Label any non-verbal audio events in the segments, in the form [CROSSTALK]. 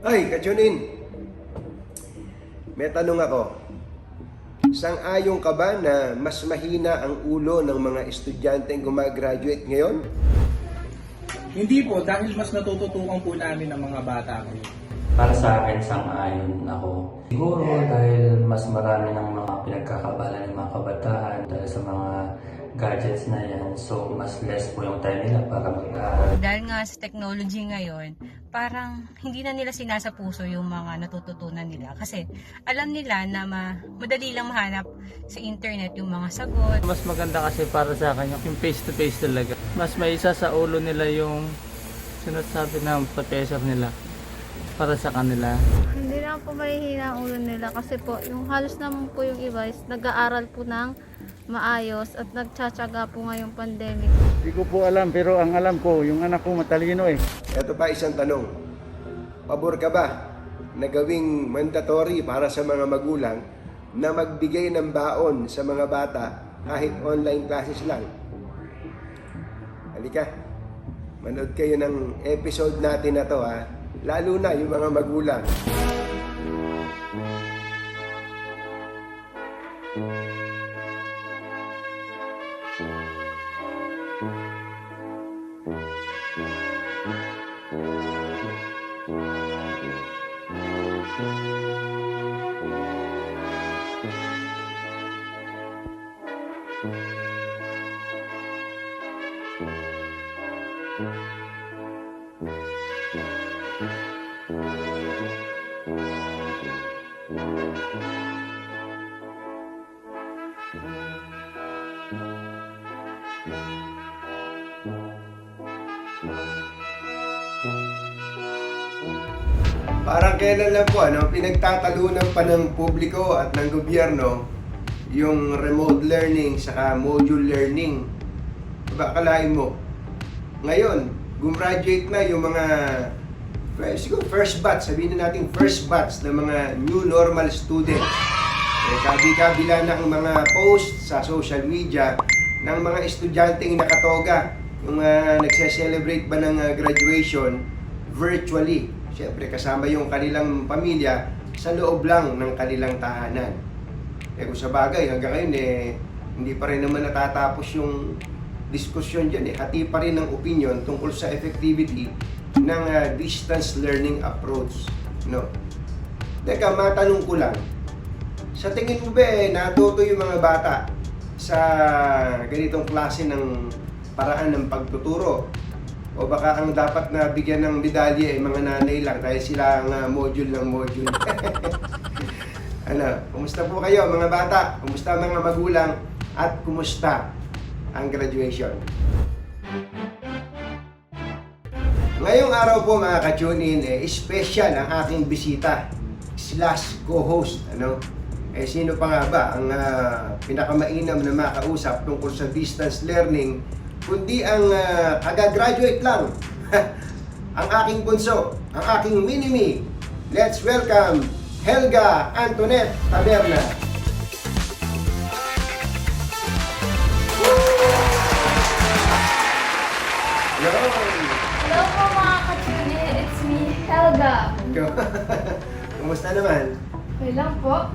Ay, Kachunin. May tanong ako. Sang-ayon ka ba na mas mahina ang ulo ng mga estudyanteng gumagraduate ngayon? Hindi po, dahil mas natututukan po namin ang mga bata ngayon. Para sa akin, sang-ayon ako. Siguro dahil mas marami ng mga pinagkakabala ng mga kabataan dahil sa mga gadgets na yan. So, mas less po yung time nila para mag-aaral. Dahil nga sa technology ngayon, parang hindi na nila sinasapuso yung mga natututunan nila. Kasi alam nila na ma- madali lang mahanap sa internet yung mga sagot. Mas maganda kasi para sa akin yung face to face talaga. Mas may isa sa ulo nila yung sinasabi ng professor nila para sa kanila. Naman po mahihina ang ulo nila kasi po yung halos naman po yung iba is nag-aaral po ng maayos at nagtsatsaga po ngayong pandemic. Hindi ko po alam pero ang alam ko, yung anak ko matalino eh. Ito pa isang tanong. Pabor ka ba na gawing mandatory para sa mga magulang na magbigay ng baon sa mga bata kahit online classes lang? Halika, manood kayo ng episode natin na to ha. Lalo na yung mga magulang. Parang kailan lang po, ano, pinagtatalunan pa ng publiko at ng gobyerno yung remote learning saka module learning. Diba, akalain mo, ngayon, gumraduate na yung mga first, siguro first batch, sabihin na natin first batch ng mga new normal students. Eh, kabi-kabila ng mga post sa social media ng mga estudyanteng nakatoga, yung uh, nagse-celebrate ba ng ah, graduation virtually. Siyempre, kasama yung kanilang pamilya sa loob lang ng kanilang tahanan. Eh kung sa bagay, hanggang ngayon eh, hindi pa rin naman natatapos yung diskusyon dyan eh. Hati pa rin ng opinion tungkol sa effectivity ng ah, distance learning approach. No? Teka, matanong ko lang. Sa tingin mo ba eh, natuto yung mga bata sa ganitong klase ng paraan ng pagtuturo? O baka ang dapat na bigyan ng medalya ay mga nanay lang dahil sila ang ah, module ng module. [LAUGHS] ano, kumusta po kayo mga bata? Kumusta mga magulang? At kumusta ang graduation? Ngayong araw po mga ka-tune-in, eh, special ang aking bisita slash co-host. Ano? Eh, sino pa nga ba ang ah, pinakamainam na makausap tungkol sa distance learning kundi ang ah, kaga-graduate lang. [LAUGHS] ang aking bunso, ang aking mini-me. Let's welcome Helga Antoinette Taberna. Hello! Hello po mga katsuni, it's me, Helga. [LAUGHS] Kumusta naman? Okay lang po.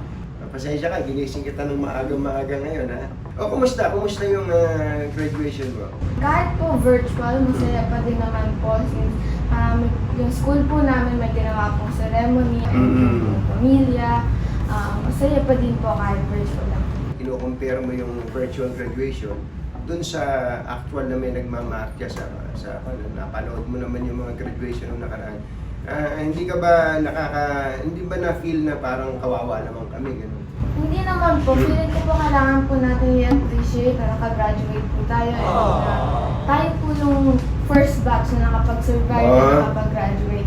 Pasensya ka, ginising kita ng maaga-maaga ngayon, ha? O, kumusta? Kumusta yung ah, graduation mo? Kahit po virtual, masaya pa din naman po since um, yung school po namin may ginawa pong ceremony, Mm. yung pamilya, um, masaya pa din po kahit virtual lang. Ino-compare mo yung virtual graduation dun sa actual na may nagmamarkya sa, sa ano, napanood mo naman yung mga graduation nung nakaraan. Ah, hindi ka ba nakaka, hindi ba na-feel na parang kawawa naman kami, gano'n? Hindi naman po, feeling ko po kailangan po natin i-appreciate na nakagraduate po tayo. and, uh, tayo po yung first batch na nakapag-survive Ah. na nakapag-graduate.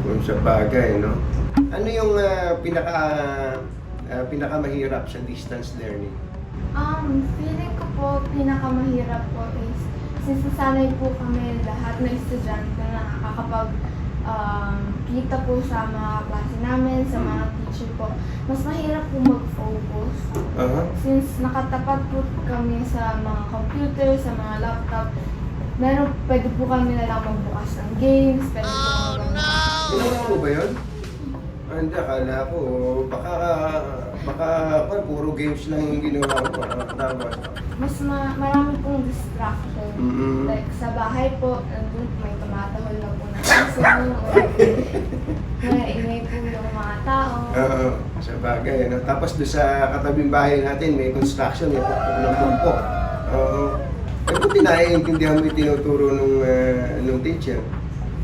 Kung sa bagay, no? Ano yung ah, pinaka ah, pinakamahirap sa distance learning? Um, feeling ko po pinakamahirap po is since nasanay po kami lahat na estudyante na nakakapag um, kita po sa mga klase namin, sa mga teacher po, mas mahirap po mag-focus. Aha. Since nakatapat po kami sa mga computer, sa mga laptop, meron, pwede po kami na lang magbukas ng games, pwede po! Ginawa mo ba yun? Ah, Hindi, akala ko, baka, baka, pa, puro games lang yung ginawa mo. ah. Tama. Mas ma marami pong distraction. Mm-mm. Like sa bahay po, nandun may tumatahol na po na puso, may ingay po yung mga tao. Oo, sa bagay. Ano? Tapos doon sa katabing bahay natin, may construction, may pukpok ng pukpok. Oo. Eh, buti naiintindihan mo yung tinuturo nung, ah, nung teacher.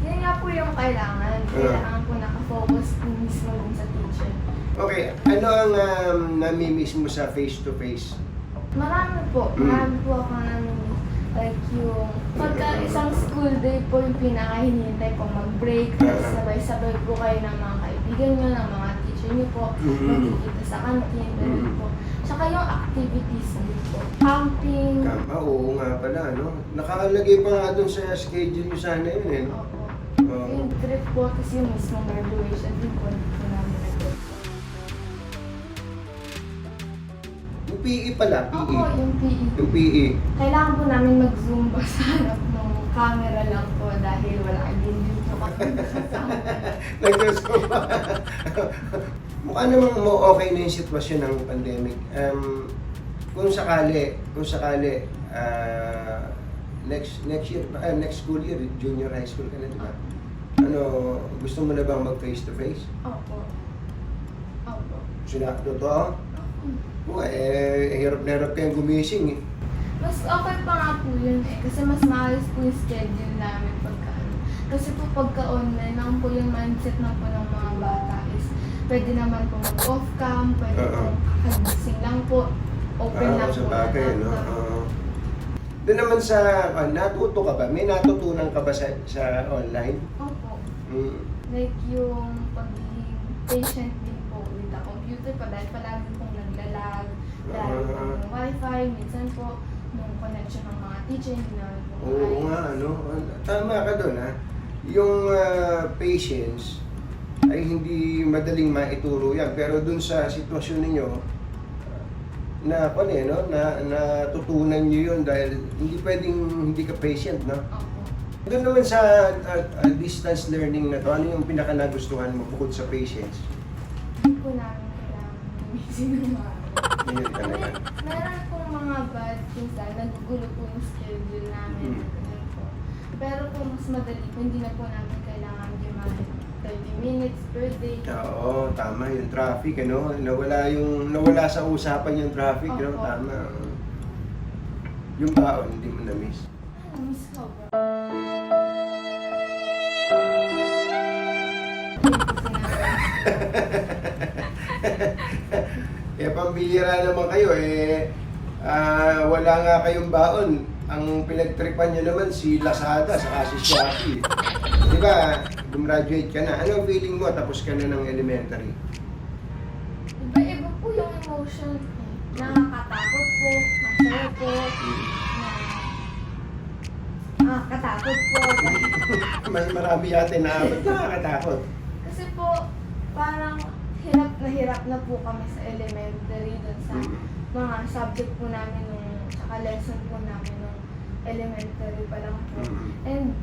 Yun nga po yung kailangan. Kailangan po nakafocus po mismo dun sa teacher. Okay, ano ang um, namimiss mo sa face-to-face? Marami po. Mm. Marami po ako namin like yung pagka isang school day po yung pinaka-hinihintay po mag-break, tapos sabay-sabay po kayo ng mga kaibigan nyo, ng mga teacher nyo po, Mm. magkikita sa canteen, ganun Mm. po. Tsaka yung activities din po. Camping, Kam- ah, oo nga pala, no? Nakalagay pa nga doon sa schedule nyo sana yun, eh. no? opo. Oo. Yung trip po, tapos yung mismo graduation din po, po namin nag Yung PE pala, PE. Opo, yung PE. Yung PE. Kailangan po namin mag-zumba sa harap ng camera lang po dahil wala din din sa Nagsusumpa. Mukha namang mo okay na yung sitwasyon ng pandemic. Um, kung sakali, kung sakali, ah, next next year, ah, next school year, junior high school ka na, di ba? Ano, gusto mo na bang mag face to face? Opo. Opo. Sila, totoo? Oo, eh, hirap na hirap kayong gumising eh. Mas okay pa nga po yun eh. Kasi mas maayos po yung schedule namin pagka ano. Kasi po pagka online lang po yung mindset lang po ng mga bata is pwede naman po mag-off cam, pwede Oo. po kakagising lang po. Open Oo, lang sa po. na bagay, no? Oo. Doon naman sa, ah, natuto ka ba? May natutunan ka ba sa, sa online? Opo. Mm. Like yung pagiging patient din po with the computer pa dahil palagi pong naglalag. Dahil po Ah. ng wifi, minsan po nung connection ng mga teacher, hindi namin po Oo maayos. nga, ano? Tama ka doon, ha? Yung ah, patience ay hindi madaling maituro yan. Pero doon sa sitwasyon ninyo, na ano eh, no? Na natutunan niyo yun dahil hindi pwedeng hindi ka patient, no? Opo. Doon naman sa ah, ah, distance learning na to, ano yung pinaka nagustuhan mo bukod sa patience? Hindi po namin kailangan ng mga Yun talaga. Meron pong mga bad things dahil nagugulo po yung schedule namin. Hmm. ganun po. Pero po mas madali po, hindi na po namin kailangan demand 30 minutes per day. Oo, tama yung traffic, ano? Nawala yung nawala sa usapan yung traffic, no? Opo. Tama. Yung baon, hindi mo na-miss. Ano, miss ko ba? [LAUGHS] eh, pambihira naman kayo, eh, ah, wala nga kayong baon. Ang pinagtripan nyo naman si Lazada sa si Shopee. Di ba, gumraduate ka na. Anong feeling mo tapos ka na ng elementary? Iba-iba po yung emotion. Nakakatakot po, masaya po, na nakakatakot po. Mas marami yata na nakakatakot? Kasi po, parang hirap na hirap na po kami sa elementary dun sa mga subject po namin nung, tsaka lesson po namin nung elementary pa lang po. And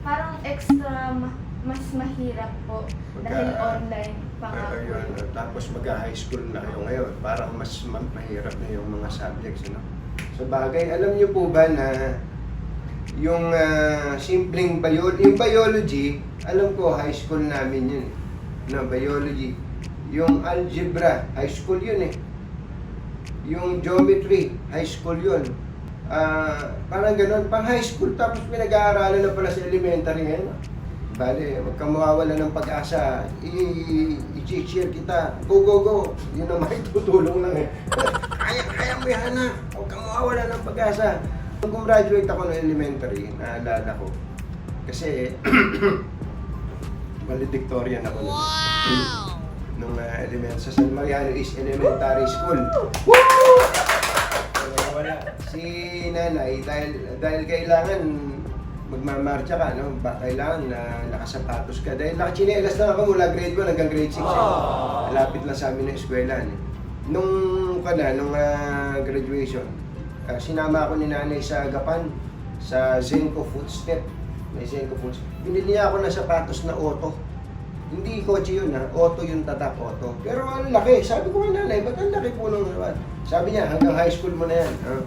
parang extra ma- mas mahirap po dahil Pagka- online pa nga po. Ayun, yun. tapos mag-high school na kayo ngayon, parang mas ma- mahirap na yung mga subjects, no? Sa bagay, alam niyo po ba na yung ah, simpleng bio, yung biology, alam ko high school namin yun, na biology. Yung algebra, high school yun eh. Yung geometry, high school yun. Ah, parang ganun, pang high school tapos pinag-aaralan na pala sa elementary ngayon. Bale, huwag kang mawawala ng pag-asa. I-cheer kita. Go, go, go. Yun ang tutulong lang eh. [LAUGHS] kaya, kaya mo yan na. Huwag kang mawawala ng pag-asa. Nung gumraduate ako ng elementary, naalala ko. Kasi, [CLEARS THROAT] valedictorian ako. Wow! Nung uh, elementary, sa San Mariano East Elementary School. Wala, wala. Si nanay, dahil, dahil kailangan magmamarcha ka, no? Ba, kailangan na nakasapatos ka. Dahil nakachinelas lang ako mula grade 1 hanggang grade 6. Eh. Malapit lang sa amin ng eskwela. Eh. Nung, kada, nung ah, graduation, ah, sinama ako ni nanay sa Gapan, sa Zenko Footstep. May Zenko Footstep. Binili niya ako ng sapatos na auto. Hindi kotse yun ha, auto yung tatak auto. Pero ang laki, sabi ko nga nanay, ba't ang laki po nung naman? Sabi niya, hanggang high school mo na yan. ha?" [LAUGHS]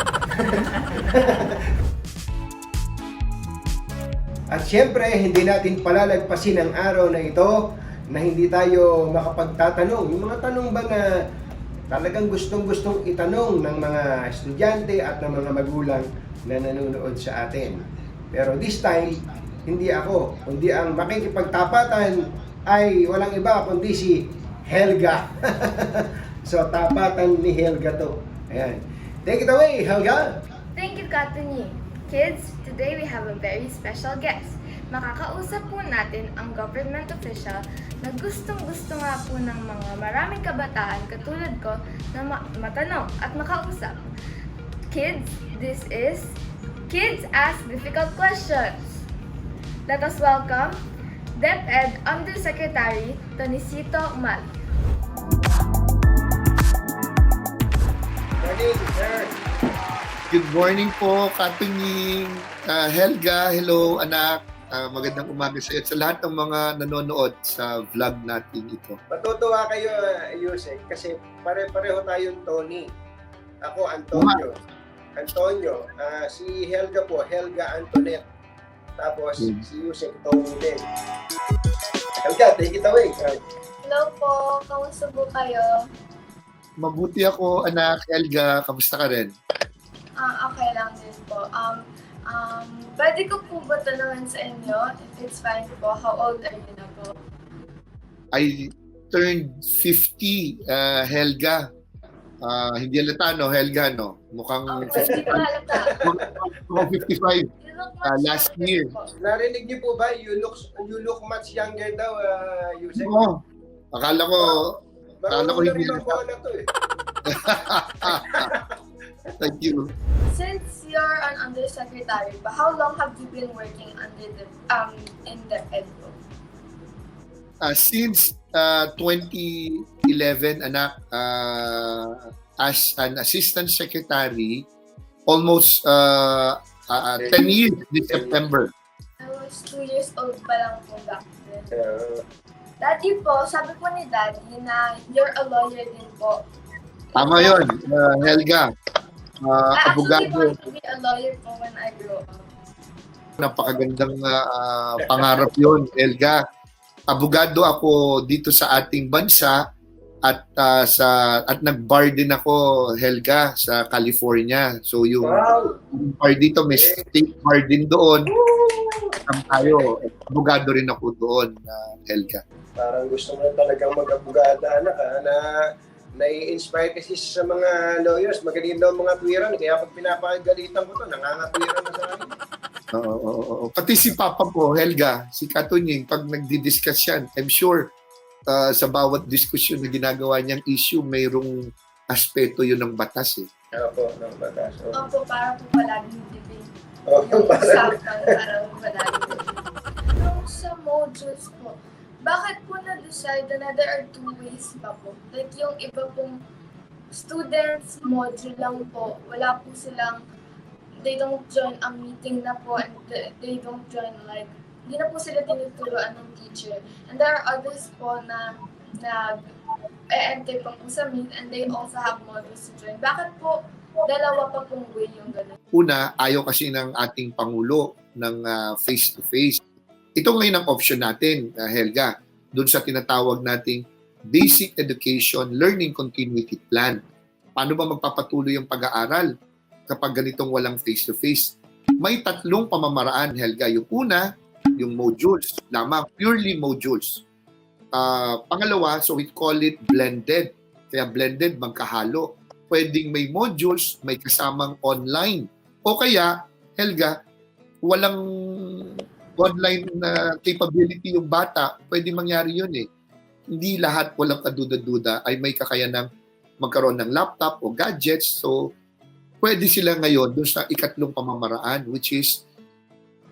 At syempre, hindi natin palalagpasin ang araw na ito na hindi tayo makapagtatanong. Yung mga tanong ba na talagang gustong-gustong itanong ng mga estudyante at ng mga magulang na nanonood sa atin. Pero this time, hindi ako, kundi ang makikipagtapatan ay walang iba kundi si Helga. [LAUGHS] so, tapatan ni Helga to. Ayan. Take it away, Helga! Thank you, Katuni. Kids, today we have a very special guest. Makakausap po natin ang government official na gustong-gusto nga po ng mga maraming kabataan katulad ko na ma- matanong at makausap. Kids, this is Kids Ask Difficult Questions. Let us welcome DepEd Undersecretary Tonisito Mal. Good morning po, Katunying, ah, Helga, hello anak. Ah, magandang umaga sa iyo at sa lahat ng mga nanonood sa vlog natin ito. Matutuwa kayo, uh, Yusek, kasi pare-pareho tayong Tony. Ako, Antonio. Antonio. Ah, si Helga po, Helga Antoinette. Tapos, Hmm. si Yusek, Tony din. Helga, take it away. Ah, Hello po, kamusta po kayo? Mabuti ako anak, Helga, kamusta ka rin? Ah, okay lang din po. Um, um, pwede ko po ba tanungin sa inyo, if it's fine po, how old are you na po? I turned 50, ah, Helga. Ah, hindi halata, no, Helga, no? Mukhang Oh, hindi ko halata. mukhang 55. You look Ah, much last year. narinig niyo po ba, you look, you look much younger daw, uh, Yusek. Oo. Akala ko, akala ko hindi rin ang bola to eh. [LAUGHS] thank you. Since you're an undersecretary, but how long have you been working under the um in the ed po? Uh, since uh, 2011, anak, uh, as an assistant secretary, almost uh, uh, 10 years this September. I was two years old pa lang po back then. Uh, Daddy po, sabi po ni Daddy na you're a lawyer din po. Tama yun, uh, Helga. Uh, I actually abogado, wanted to be a lawyer po when I grow up. napakagandang uh, uh, pangarap yun, Helga. Abogado ako dito sa ating bansa at uh, sa at nag-bar din ako Helga sa California. So yung wow! yung bar dito may state bar din doon. Kasama tayo. Abogado rin ako doon, uh, Helga. Parang gusto mo na talagang mag-abogada, anak, ha, na nai-inspire kasi sa mga lawyers. Magaling daw mga tuwiran. Kaya pag pinapagalitan ko to, nangangatwiran na sa akin. Oo, oo, oo. Pati si Papa ko, Helga, si Katunying, pag nagdi-discuss yan, I'm sure uh, sa bawat diskusyon na ginagawa niyang issue, mayroong aspeto yun ng batas eh. Ano po, ng batas. Oh. Opo, para po palaging debate. Oh, Yung parang- usapan, para po palaging debate. Yung sa modules po, bakit po na-decide na there are two ways pa po? Like yung iba pong students, module lang po. Wala po silang, they don't join a meeting na po and they- don't join like, hindi na po sila tinuturoan ng teacher. And there are others po na nag e-enter pa po sa meet and they also have modules to join. Bakit po dalawa pa pong way yung ganun? Una, ayaw kasi ng ating Pangulo ng ah, face-to-face. Ito ngayon ang option natin, ah, Helga, doon sa tinatawag nating Basic Education Learning Continuity Plan. Paano ba magpapatuloy yung pag-aaral kapag ganitong walang face-to-face? May tatlong pamamaraan, Helga. Yung una, yung modules lamang, purely modules. Ah, pangalawa, so we call it blended. Kaya blended, magkahalo. Pwedeng may modules, may kasamang online. O kaya, Helga, walang online na capability yung bata, pwede mangyari yun eh. Hindi lahat, walang kaduda-duda, ay may kakayanang magkaroon ng laptop o gadgets. So, pwede sila ngayon doon sa ikatlong pamamaraan, which is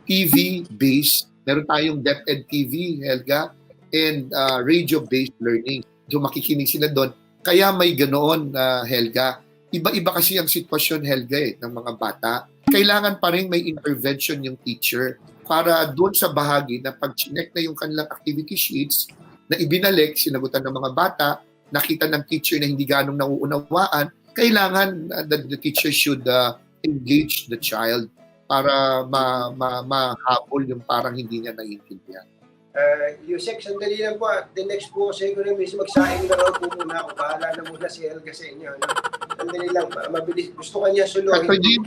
TV-based. Meron tayong DepEd TV, Helga, and uh, radio-based learning. So, makikinig sila doon. Kaya may ganoon, uh, Helga. Iba-iba kasi ang sitwasyon, Helga, eh, ng mga bata kailangan pa rin may intervention yung teacher para doon sa bahagi na pag chinek na yung kanilang activity sheets na ibinalik, sinagutan ng mga bata, nakita ng teacher na hindi ganong nauunawaan, kailangan uh, the, the teacher should uh, engage the child para ma, ma, mahabol yung parang hindi niya naiintindihan. Uh, Yusek, sandali lang po. ah. The next po kasi ko na miss magsaing na raw po muna ako. Bahala na muna si Helga sa inyo. Ano? Sandali lang. ma- Mabilis. Gusto ka niya suluhin. Katojin,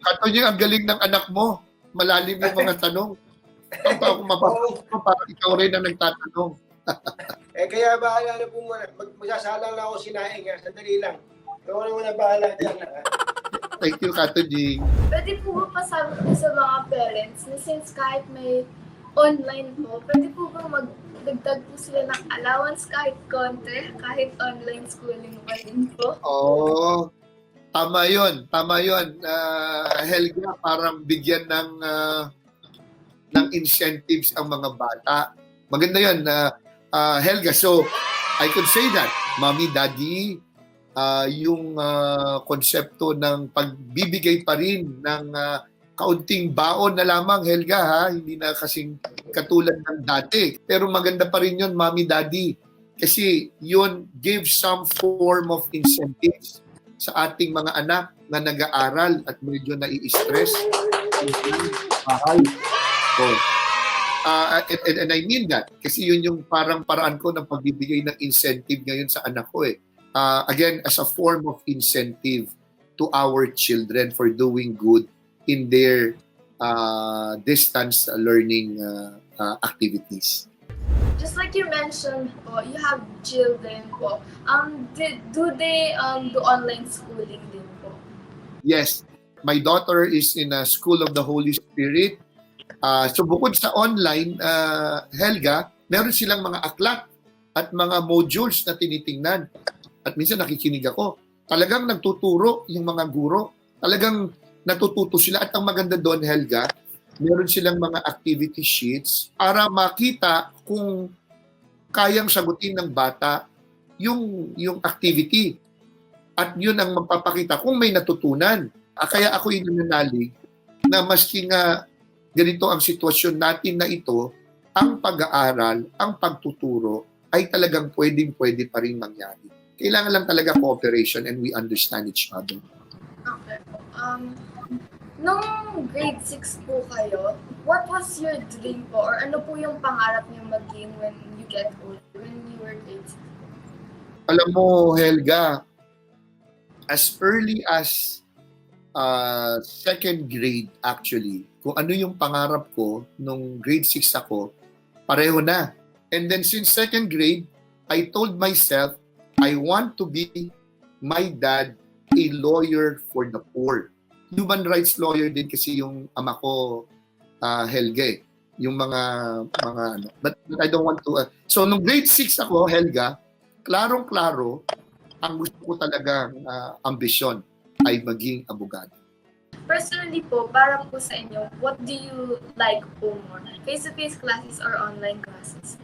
Katojin, ang galing ng anak mo. Malalim yung mga tanong. Ano pa ako para ikaw rin ang nagtatanong. [LAUGHS] Eh, kaya bahala na po muna. Mag magsasalang na ako sinaing. Ha? Sandali lang. Ikaw na muna bahala dyan. Ha? Thank you, Katojin. Pwede po ba pasabi po sa mga parents na since kahit may online po, pwede po ba magdagdag po sila ng allowance kahit konti, kahit online schooling pa rin po? Oo. Tama yun. Tama yun. Ah, Helga, parang bigyan ng ah, ng incentives ang mga bata. Maganda yun. na Helga, so I could say that, Mommy, Daddy, ah, yung ah, konsepto ng pagbibigay pa rin ng ah, kaunting baon na lamang, Helga, ha? Hindi na kasing katulad ng dati. Pero maganda pa rin yun, Mommy, Daddy. Kasi yun gives some form of incentives sa ating mga anak na nag-aaral at medyo nai-stress. Bahay. So, uh, and, and, and I mean that kasi yun yung parang paraan ko ng pagbibigay ng incentive ngayon sa anak ko eh. Uh, again, as a form of incentive to our children for doing good in their uh, distance learning uh, uh, activities. Just like you mentioned po, you have children po. Um, did, do they um, do online schooling din po? Yes, my daughter is in a school of the Holy Spirit. Uh, so bukod sa online, uh, Helga, meron silang mga aklat at mga modules na tinitingnan. At minsan nakikinig ako. Talagang nagtuturo yung mga guro. Talagang natututo sila. At ang maganda doon, Helga, meron silang mga activity sheets para makita kung kayang sagutin ng bata yung yung activity. At yun ang magpapakita kung may natutunan. Ah, Kaya ako yung nananalig na maski nga ganito ang sitwasyon natin na ito, ang pag-aaral, ang pagtuturo ay talagang pwedeng-pwede pa rin mangyari. Kailangan lang talaga cooperation and we understand each other. Okay. Um, nung grade 6 po kayo, what was your dream po? Or ano po yung pangarap niyo maging when you get old? When you were grade 6? Alam mo, Helga, as early as uh, second grade actually, kung ano yung pangarap ko nung grade 6 ako, pareho na. And then since second grade, I told myself, I want to be my dad a lawyer for the poor. Human rights lawyer din kasi yung ama ko, uh, Helga eh. Yung mga, mga ano. But, but I don't want to, uh, so nung grade 6 ako, Helga, klarong-klaro, ang gusto ko talagang uh, ambisyon ay maging abogado. Personally po, para po sa inyo, what do you like po more? Face-to-face classes or online classes?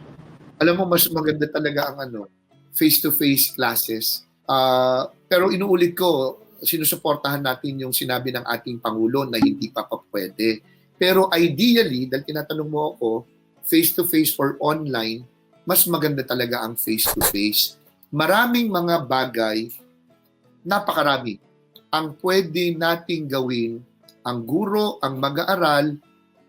Alam mo, mas maganda talaga ang ano, face-to-face classes. Ah, pero inuulit ko, sinusuportahan natin yung sinabi ng ating Pangulo na hindi pa pa pwede. Pero ideally, dahil tinatanong mo ako, face-to-face or online, mas maganda talaga ang face-to-face. Maraming mga bagay, napakarami, ang pwede nating gawin ang guro, ang mag-aaral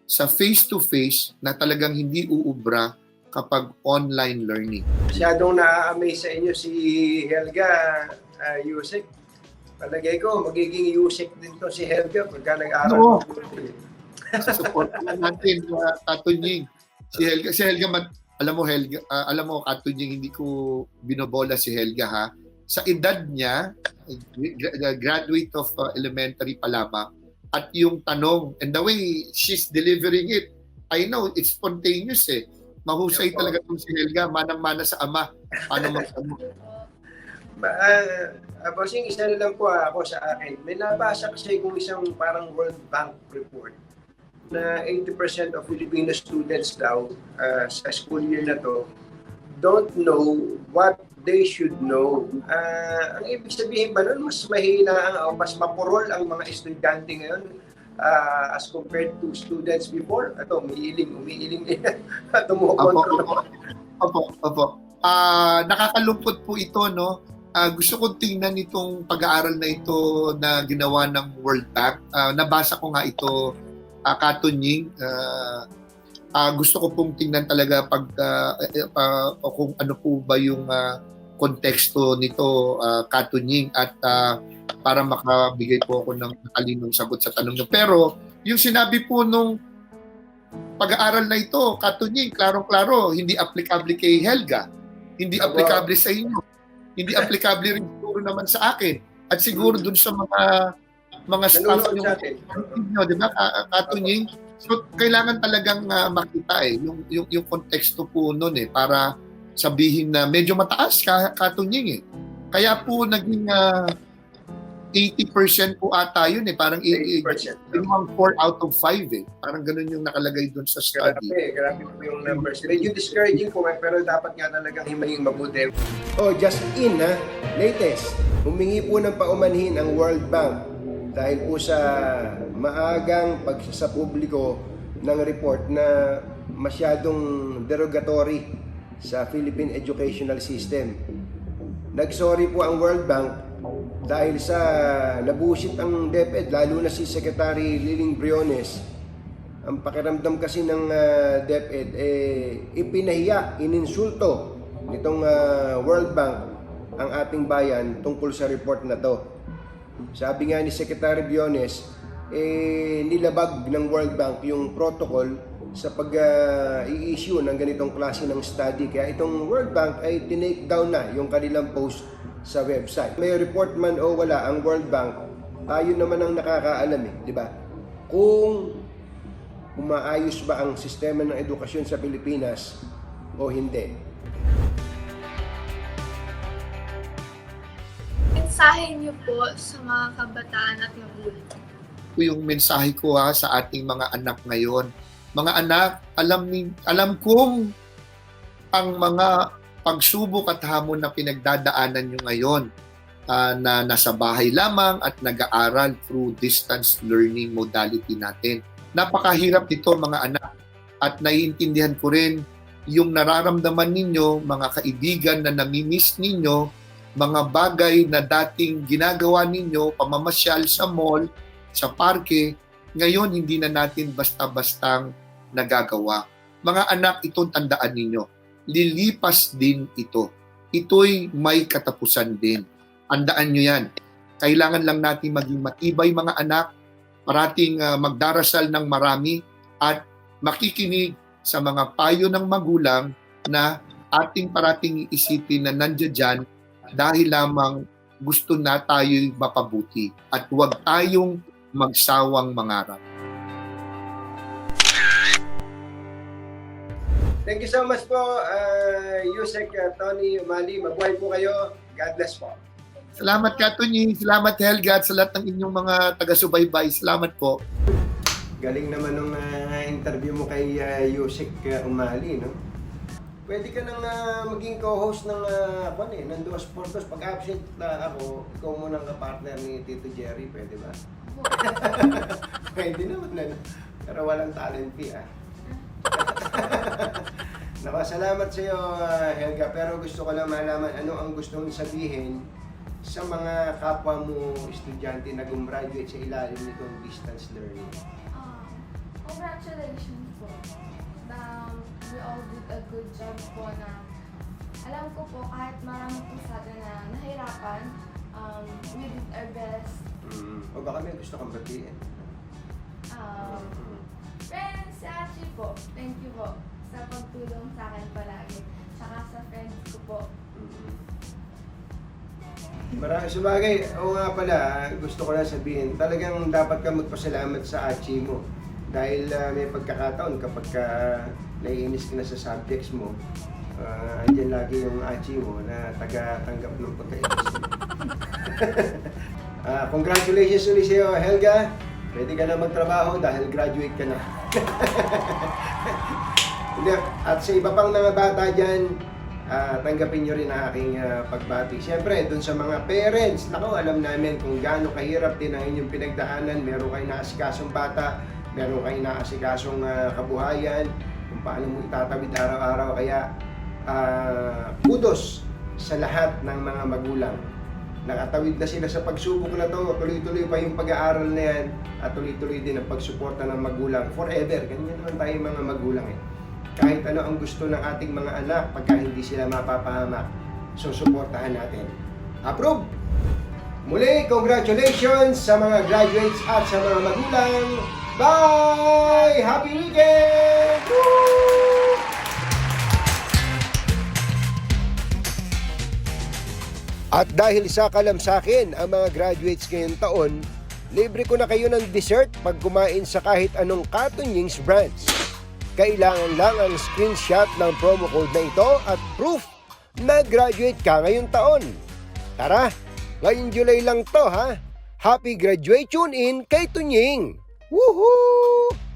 sa face-to-face na talagang hindi uubra kapag online learning. Masyadong na-amaze sa inyo si Helga, uh, Yusek. Palagay ko, magiging Yusek din to si Helga pagka nag-aaral. Oo. Support natin uh, Katunying. Si Helga, si Helga mat- alam mo Helga, ah, alam mo Katunying hindi ko binobola si Helga ha. Sa edad niya, gra- graduate of uh, elementary pa lamang at yung tanong and the way she's delivering it, I know it's spontaneous eh. Mahusay talaga itong si Helga, manang-mana sa ama. Paano [LAUGHS] mag uh, uh, bossing, isa na lang po ah, ako sa akin. May nabasa kasi kung isang parang World Bank report na 80% of Filipino students daw ah, sa school year na to don't know what they should know. Ah, ang ibig sabihin ba nun, mas mahina, o mas mapurol ang mga estudyante ngayon ah, as compared to students before. Ito, umiiling, umiiling din. [LAUGHS] Opo, Tumukontrol. opo. Opo, opo. Ah, nakakalungkot po ito, no? Ah, gusto kong tingnan itong pag-aaral na ito na ginawa ng World Bank. Ah, nabasa ko nga ito, uh, Katunying. Ah, ah, gusto ko pong tingnan talaga pag pa- o kung ano po ba yung ah, konteksto nito, uh, Katunying, at ah, para makabigay po ako ng matalinong sagot sa tanong niyo. Pero yung sinabi po nung pag-aaral na ito, katunying, klarong-klaro, hindi applicable kay Helga, hindi applicable sa inyo, hindi applicable rin siguro naman sa akin, at siguro dun sa mga mga staff nyo, nyo, di ba, ka- katunying. So, kailangan talagang ah, makita eh, yung, yung, yung konteksto po nun eh, para sabihin na medyo mataas ka, katunying eh. Kaya po naging ah, 80% po ata yun eh, parang i- i- 80%. Yung 4 out of 5 eh. Parang ganun yung nakalagay doon sa study. Grabe, grabe po yung numbers. Medyo discouraging po, pero dapat nga talagang himaying mabuti. Oh, just in ha, latest. Humingi po ng paumanhin ang World Bank dahil po sa maagang pagsasa publiko ng report na masyadong derogatory sa Philippine educational system. Nagsorry po ang World Bank dahil sa nabusit ang DepEd, lalo na si Secretary Liling Briones, ang pakiramdam kasi ng ah, DepEd, eh, ipinahiya, ininsulto nitong ah, World Bank ang ating bayan tungkol sa report na to. Sabi nga ni Secretary Briones, eh, nilabag ng World Bank yung protocol sa pag-i-issue ng ganitong klase ng study. Kaya itong World Bank ay tinake down na yung kanilang post sa website. May report man o wala ang World Bank, tayo naman ang nakakaalam eh, di ba? Kung umaayos ba ang sistema ng edukasyon sa Pilipinas o hindi. Mensahe niyo po sa mga kabataan at magulang. Ito yung mensahe ko ha sa ating mga anak ngayon. Mga anak, alam ni alam kong ang mga pagsubok at hamon na pinagdadaanan nyo ngayon ah, na nasa bahay lamang at nag-aaral through distance learning modality natin. Napakahirap nito mga anak at naiintindihan ko rin yung nararamdaman ninyo, mga kaibigan na namimiss ninyo, mga bagay na dating ginagawa ninyo, pamamasyal sa mall, sa parke, ngayon hindi na natin basta-bastang nagagawa. Mga anak, itong tandaan ninyo, lilipas din ito. Ito'y may katapusan din. Andaan nyo yan. Kailangan lang natin maging matibay mga anak, parating ah, magdarasal ng marami at makikinig sa mga payo ng magulang na ating parating iisipin na nandiyan dyan dahil lamang gusto na tayo'y mapabuti at huwag tayong magsawang mangarap. Thank you so much po, uh, Yusek uh, Tony Umali. Mabuhay po kayo. God bless po. Salamat Katunyi, salamat Helga at sa lahat ng inyong mga taga-subaybay. Salamat po. Galing naman nung uh, interview mo kay uh, Yusek uh, Umali, no? Pwede ka nang uh, maging co-host ng uh, kwan eh, ng Duos Portos. Pag absent na ako, ikaw muna ang partner ni Tito Jerry, pwede ba? [LAUGHS] pwede naman na. Pero walang talent fee ah. [LAUGHS] Naka, salamat sa iyo, uh, Helga. Pero gusto ko lang malaman ano ang gusto mong sabihin sa mga kapwa mo estudyante na gumraduate sa ilalim nitong distance learning. Um, congratulations po. Um, we all did a good job po na alam ko po kahit marami po sa atin na nahirapan, um, we did our best. Mm. O baka may gusto kang batiin. Um, Mm. friends, si Archie po, thank you po sa pagtulong sa akin palagi. Tsaka sa friends ko po. Marami sa bagay, oo nga pala, gusto ko lang sabihin, talagang dapat ka magpasalamat sa Achi mo. Dahil ah, may pagkakataon kapag ka naiinis ka na sa subjects mo, uh, andyan lagi yung Achi mo na taga-tanggap ng pagkainis mo. [LAUGHS] Ah, congratulations ulit sa iyo, Helga. Pwede ka na magtrabaho dahil graduate ka na. [LAUGHS] At sa iba pang mga bata dyan, ah, tanggapin nyo rin ang aking ah, pagbati. Siyempre, dun sa mga parents, nako, alam namin kung gaano kahirap din ang inyong pinagdaanan. Meron kayo naasikasong bata, meron kayo naasikasong ah, kabuhayan, kung paano mo itatawid araw-araw. Kaya, ah, kudos sa lahat ng mga magulang. Nakatawid na sila sa pagsubok na to, tuloy-tuloy pa yung pag-aaral na yan, at tuloy-tuloy din ang pagsuporta ng magulang forever. Ganyan naman tayo mga magulang eh. Kahit ano ang gusto ng ating mga anak, pagka hindi sila mapapahamak, susuportahan natin. Approve! Muli, congratulations sa mga graduates at sa mga magulang. Bye! Happy weekend! Woo! At dahil sa kalamsakin ang mga graduates ngayong taon, libre ko na kayo ng dessert pag kumain sa kahit anong Cartoon Yings branch. Kailangan lang ang screenshot ng promo code na ito at proof na graduate ka ngayong taon. Tara, ngayong July lang to ha. Happy graduation in kay Tunying! Woohoo!